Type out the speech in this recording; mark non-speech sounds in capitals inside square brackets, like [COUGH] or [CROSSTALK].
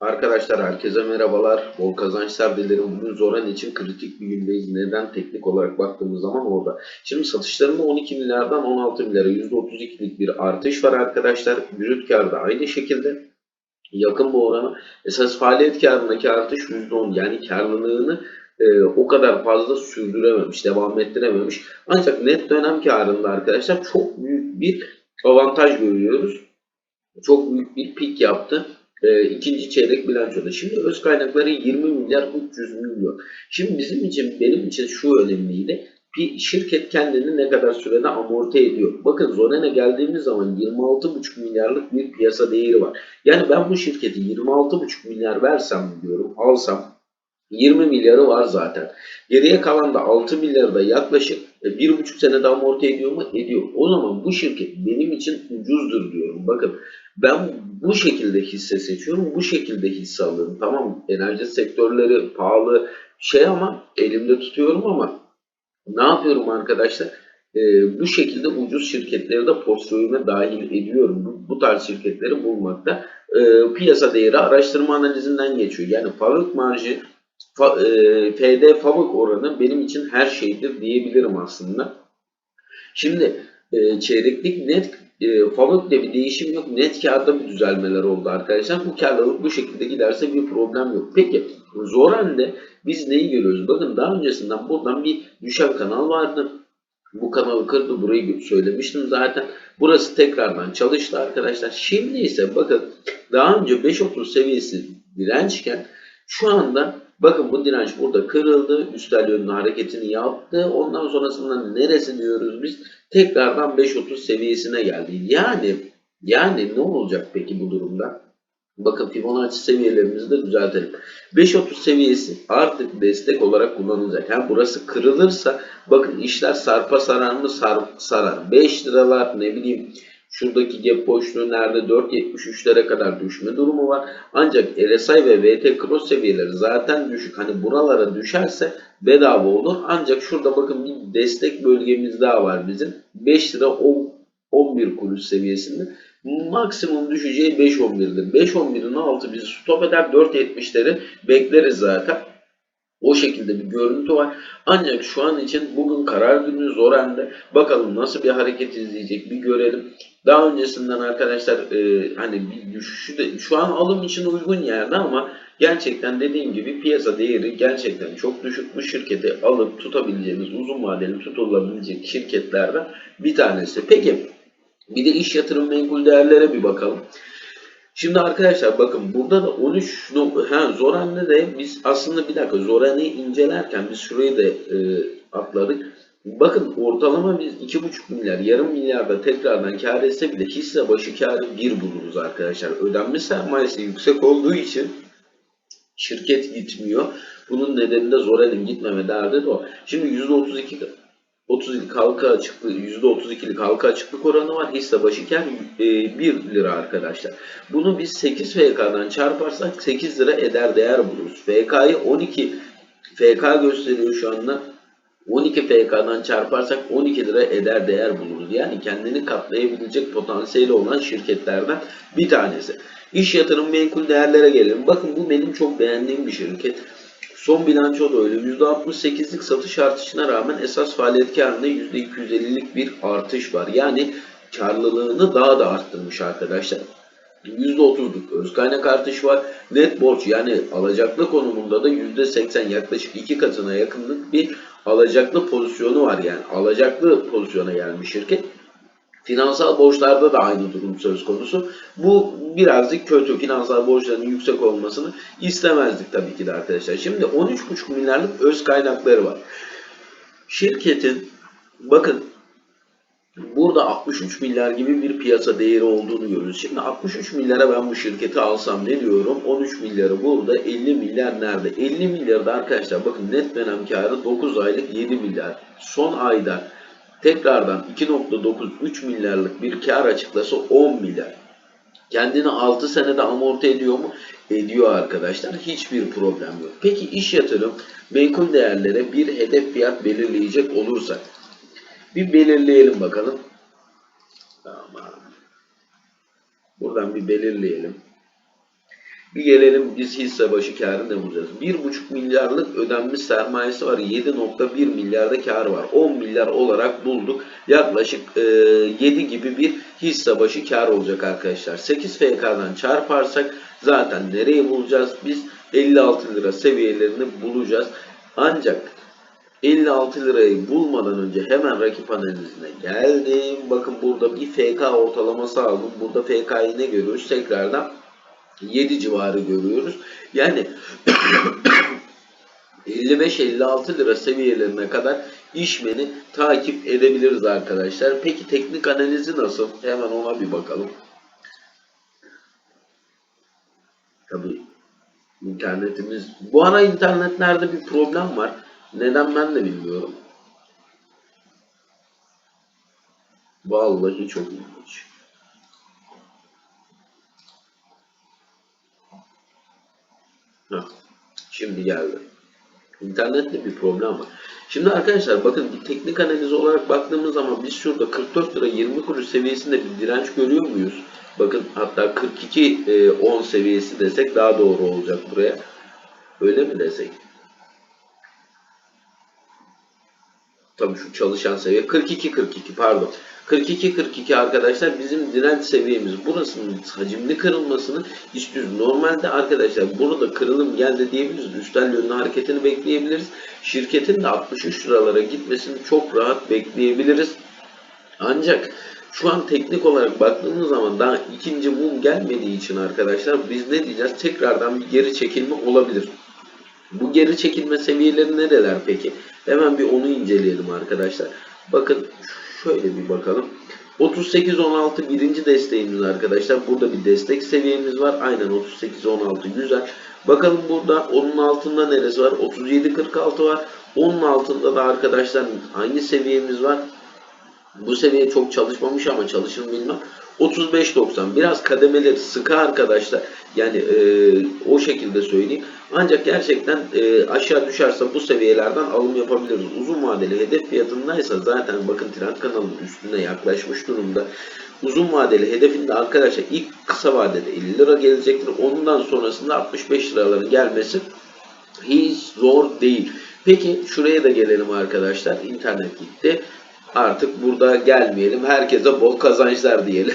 Arkadaşlar herkese merhabalar. Bol kazançlar dilerim. Bugün Zoran için kritik bir gündeyiz. Neden? Teknik olarak baktığımız zaman orada. Şimdi satışlarında 12 milyardan 16 milyara %32'lik bir artış var arkadaşlar. Brüt karda aynı şekilde yakın bu orana. Esas faaliyet karındaki artış %10 yani karlılığını e, o kadar fazla sürdürememiş, devam ettirememiş. Ancak net dönem karında arkadaşlar çok büyük bir avantaj görüyoruz. Çok büyük bir pik yaptı e, ikinci çeyrek bilançoda. Şimdi öz kaynakları 20 milyar 300 milyon. Şimdi bizim için benim için şu önemliydi. Bir şirket kendini ne kadar sürede amorti ediyor. Bakın Zonen'e geldiğimiz zaman 26,5 milyarlık bir piyasa değeri var. Yani ben bu şirketi 26,5 milyar versem diyorum alsam 20 milyarı var zaten. Geriye kalan da 6 milyarı da yaklaşık e, 1,5 senede amorti ediyor mu? Ediyor. O zaman bu şirket benim için ucuzdur diyorum. Bakın ben bu şekilde hisse seçiyorum. Bu şekilde hisse alıyorum. Tamam enerji sektörleri pahalı şey ama elimde tutuyorum ama ne yapıyorum arkadaşlar? Ee, bu şekilde ucuz şirketleri de portföyüme dahil ediyorum. Bu, bu tarz şirketleri bulmakta. Ee, piyasa değeri araştırma analizinden geçiyor. Yani fabrik marjı, e, FD fabrik oranı benim için her şeydir diyebilirim aslında. Şimdi e, çeyreklik net e, bir değişim yok. Net karda bir düzelmeler oldu arkadaşlar. Bu karlılık bu şekilde giderse bir problem yok. Peki Zoran'de biz neyi görüyoruz? Bakın daha öncesinden buradan bir düşen kanal vardı. Bu kanalı kırdı. Burayı söylemiştim zaten. Burası tekrardan çalıştı arkadaşlar. Şimdi ise bakın daha önce 5.30 seviyesi dirençken şu anda bakın bu direnç burada kırıldı. Üstel yönlü hareketini yaptı. Ondan sonrasında neresi diyoruz biz? Tekrardan 5.30 seviyesine geldi. Yani yani ne olacak peki bu durumda? Bakın Fibonacci seviyelerimizi de düzeltelim. 5.30 seviyesi artık destek olarak kullanılacak. Hem burası kırılırsa bakın işler sarpa sarar mı? Sar, sarar. 5 liralar ne bileyim şuradaki gap boşluğu nerede 4.73'lere kadar düşme durumu var. Ancak RSI ve VT cross seviyeleri zaten düşük. Hani buralara düşerse bedava olur. Ancak şurada bakın bir destek bölgemiz daha var bizim. 5 lira 10, 11 kuruş seviyesinde maksimum düşeceği 5.11'dir. 5.11'in altı bizi stop eder. 4.70'leri bekleriz zaten. O şekilde bir görüntü var. Ancak şu an için bugün karar günü Zoren'de. Bakalım nasıl bir hareket izleyecek bir görelim. Daha öncesinden arkadaşlar e, hani bir düşüşü de şu an alım için uygun yerde ama gerçekten dediğim gibi piyasa değeri gerçekten çok düşük. Bu şirketi alıp tutabileceğimiz uzun vadeli tutulabilecek şirketlerden bir tanesi. Peki bir de iş yatırım menkul değerlere bir bakalım. Şimdi arkadaşlar bakın burada da 13 ha Zoran'da de biz aslında bir dakika Zoran'ı incelerken biz şurayı da e, atladık. Bakın ortalama biz 2,5 milyar, yarım milyarda tekrardan kar etse bile hisse başı karı 1 buluruz arkadaşlar. Ödenme sermayesi yüksek olduğu için şirket gitmiyor. Bunun nedeni de Zoran'ın gitmeme derdi de o. Şimdi %32 30'lik halka açıklığı %32'lik halka açıklık oranı var. Hisse başı kar e, 1 lira arkadaşlar. Bunu biz 8 FK'dan çarparsak 8 lira eder değer buluruz. FK'yı 12 FK gösteriyor şu anda. 12 FK'dan çarparsak 12 lira eder değer buluruz. Yani kendini katlayabilecek potansiyeli olan şirketlerden bir tanesi. İş yatırım menkul değerlere gelelim. Bakın bu benim çok beğendiğim bir şirket. Son bilanço da öyle. %68'lik satış artışına rağmen esas faaliyet karında %250'lik bir artış var. Yani karlılığını daha da arttırmış arkadaşlar. %30'luk öz kaynak artış var. Net borç yani alacaklı konumunda da %80 yaklaşık iki katına yakınlık bir alacaklı pozisyonu var. Yani alacaklı pozisyona gelmiş şirket. Finansal borçlarda da aynı durum söz konusu. Bu birazcık kötü. Finansal borçların yüksek olmasını istemezdik tabii ki de arkadaşlar. Şimdi 13,5 milyarlık öz kaynakları var. Şirketin bakın burada 63 milyar gibi bir piyasa değeri olduğunu görüyoruz. Şimdi 63 milyara ben bu şirketi alsam ne diyorum? 13 milyarı burada 50 milyar nerede? 50 milyarda arkadaşlar bakın net dönem karı 9 aylık 7 milyar. Son ayda tekrardan 2.9-3 milyarlık bir kar açıklasa 10 milyar. Kendini 6 senede amorti ediyor mu? Ediyor arkadaşlar. Hiçbir problem yok. Peki iş yatırım menkul değerlere bir hedef fiyat belirleyecek olursak bir belirleyelim bakalım. Tamam. Buradan bir belirleyelim. Bir gelelim biz hisse başı karı ne bulacağız? 1,5 milyarlık ödenmiş sermayesi var. 7.1 milyarda kar var. 10 milyar olarak bulduk. Yaklaşık e, 7 gibi bir hisse başı kar olacak arkadaşlar. 8 FK'dan çarparsak zaten nereyi bulacağız? Biz 56 lira seviyelerini bulacağız. Ancak 56 lirayı bulmadan önce hemen rakip analizine geldim. Bakın burada bir FK ortalaması aldım. Burada FK'yı ne görüyoruz? Tekrardan 7 civarı görüyoruz. Yani [CLEARS THROAT] 55-56 lira seviyelerine kadar işmeni takip edebiliriz arkadaşlar. Peki teknik analizi nasıl? Hemen ona bir bakalım. Tabii internetimiz bu ara internetlerde bir problem var. Neden ben de bilmiyorum. Vallahi çok ilginç. Heh, şimdi geldi. İnternette bir problem var. Şimdi arkadaşlar bakın teknik analiz olarak baktığımız zaman biz şurada 44 lira 20 kuruş seviyesinde bir direnç görüyor muyuz? Bakın hatta 42 e, 10 seviyesi desek daha doğru olacak buraya. Öyle mi desek? Tabii şu çalışan seviye 42-42 pardon. 42-42 arkadaşlar bizim direnç seviyemiz. Burasının hacimli kırılmasını istiyoruz. Normalde arkadaşlar burada kırılım geldi diyebiliriz. Üstel yönlü hareketini bekleyebiliriz. Şirketin de 63 liralara gitmesini çok rahat bekleyebiliriz. Ancak şu an teknik olarak baktığımız zaman daha ikinci mum gelmediği için arkadaşlar biz ne diyeceğiz? Tekrardan bir geri çekilme olabilir. Bu geri çekilme seviyeleri nereler peki? Hemen bir onu inceleyelim arkadaşlar. Bakın şöyle bir bakalım. 38-16 birinci desteğimiz arkadaşlar. Burada bir destek seviyemiz var. Aynen 38-16 güzel. Bakalım burada onun altında neresi var? 37-46 var. Onun altında da arkadaşlar hangi seviyemiz var? Bu seviye çok çalışmamış ama çalışır bilmem. 35.90 biraz kademeleri sıkı arkadaşlar. Yani e, o şekilde söyleyeyim. Ancak gerçekten e, aşağı düşerse bu seviyelerden alım yapabiliriz. Uzun vadeli hedef fiyatındaysa zaten bakın trend kanalının üstüne yaklaşmış durumda. Uzun vadeli hedefinde arkadaşlar ilk kısa vadede 50 lira gelecektir. Ondan sonrasında 65 liraların gelmesi hiç zor değil. Peki şuraya da gelelim arkadaşlar. İnternet gitti. Artık burada gelmeyelim. Herkese bol kazançlar diyelim.